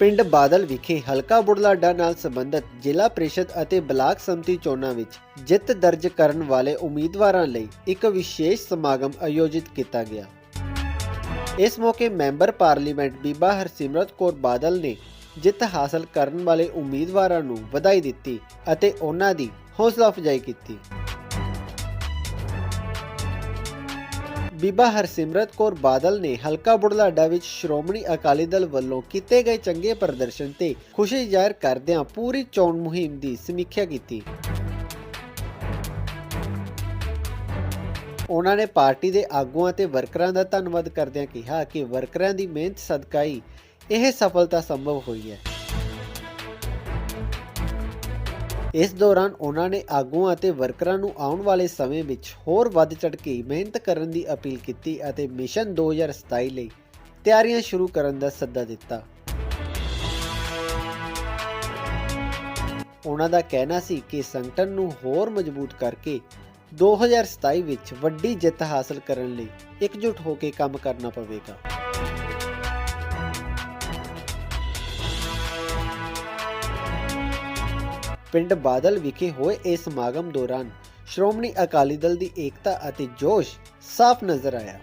ਪਿੰਡ ਬਾਦਲ ਵਿਖੇ ਹਲਕਾ ਬੁਢਲਾਡਾ ਨਾਲ ਸੰਬੰਧਿਤ ਜ਼ਿਲ੍ਹਾ ਪ੍ਰੀਸ਼ਦ ਅਤੇ ਬਲਾਕ ਸੰਮਤੀ ਚੋਣਾਂ ਵਿੱਚ ਜਿੱਤ ਦਰਜ ਕਰਨ ਵਾਲੇ ਉਮੀਦਵਾਰਾਂ ਲਈ ਇੱਕ ਵਿਸ਼ੇਸ਼ ਸਮਾਗਮ ਆਯੋਜਿਤ ਕੀਤਾ ਗਿਆ। ਇਸ ਮੌਕੇ ਮੈਂਬਰ ਪਾਰਲੀਮੈਂਟ ਬੀਬਾ ਹਰਸਿਮਰਤ ਕੌਰ ਬਾਦਲ ਨੇ ਜਿੱਤ ਹਾਸਲ ਕਰਨ ਵਾਲੇ ਉਮੀਦਵਾਰਾਂ ਨੂੰ ਵਧਾਈ ਦਿੱਤੀ ਅਤੇ ਉਹਨਾਂ ਦੀ ਹੌਸਲਾ ਅਫਜ਼ਾਈ ਕੀਤੀ। ਬੀਬਾ ਹਰਸਿਮਰਤ ਕੌਰ ਬਾਦਲ ਨੇ ਹਲਕਾ ਬੁਢਲਾਡਾ ਵਿੱਚ ਸ਼੍ਰੋਮਣੀ ਅਕਾਲੀ ਦਲ ਵੱਲੋਂ ਕੀਤੇ ਗਏ ਚੰਗੇ ਪ੍ਰਦਰਸ਼ਨ ਤੇ ਖੁਸ਼ੀ ਜ਼ਾਹਿਰ ਕਰਦਿਆਂ ਪੂਰੀ ਚੋਣ ਮੁਹਿੰਮ ਦੀ ਸਮੀਖਿਆ ਕੀਤੀ। ਉਹਨਾਂ ਨੇ ਪਾਰਟੀ ਦੇ ਆਗੂਆਂ ਤੇ ਵਰਕਰਾਂ ਦਾ ਧੰਨਵਾਦ ਕਰਦਿਆਂ ਕਿਹਾ ਕਿ ਵਰਕਰਾਂ ਦੀ ਮਿਹਨਤ ਸਦਕਾ ਹੀ ਇਹ ਸਫਲਤਾ ਸੰਭਵ ਹੋਈ ਹੈ। ਇਸ ਦੌਰਾਨ ਉਹਨਾਂ ਨੇ ਆਗੂਆਂ ਅਤੇ ਵਰਕਰਾਂ ਨੂੰ ਆਉਣ ਵਾਲੇ ਸਮੇਂ ਵਿੱਚ ਹੋਰ ਵੱਧ ਚੜ੍ਹ ਕੇ ਮਿਹਨਤ ਕਰਨ ਦੀ ਅਪੀਲ ਕੀਤੀ ਅਤੇ ਮਿਸ਼ਨ 2027 ਲਈ ਤਿਆਰੀਆਂ ਸ਼ੁਰੂ ਕਰਨ ਦਾ ਸੱਦਾ ਦਿੱਤਾ। ਉਹਨਾਂ ਦਾ ਕਹਿਣਾ ਸੀ ਕਿ ਸੰਗਠਨ ਨੂੰ ਹੋਰ ਮਜ਼ਬੂਤ ਕਰਕੇ 2027 ਵਿੱਚ ਵੱਡੀ ਜਿੱਤ ਹਾਸਲ ਕਰਨ ਲਈ ਇਕਜੁੱਟ ਹੋ ਕੇ ਕੰਮ ਕਰਨਾ ਪਵੇਗਾ। ਪਿੰਡ ਬਾਦਲ ਵਿਖੇ ਹੋਏ ਇਸ ਸਮਾਗਮ ਦੌਰਾਨ ਸ਼੍ਰੋਮਣੀ ਅਕਾਲੀ ਦਲ ਦੀ ਏਕਤਾ ਅਤੇ ਜੋਸ਼ ਸਾਫ਼ ਨਜ਼ਰ ਆਇਆ।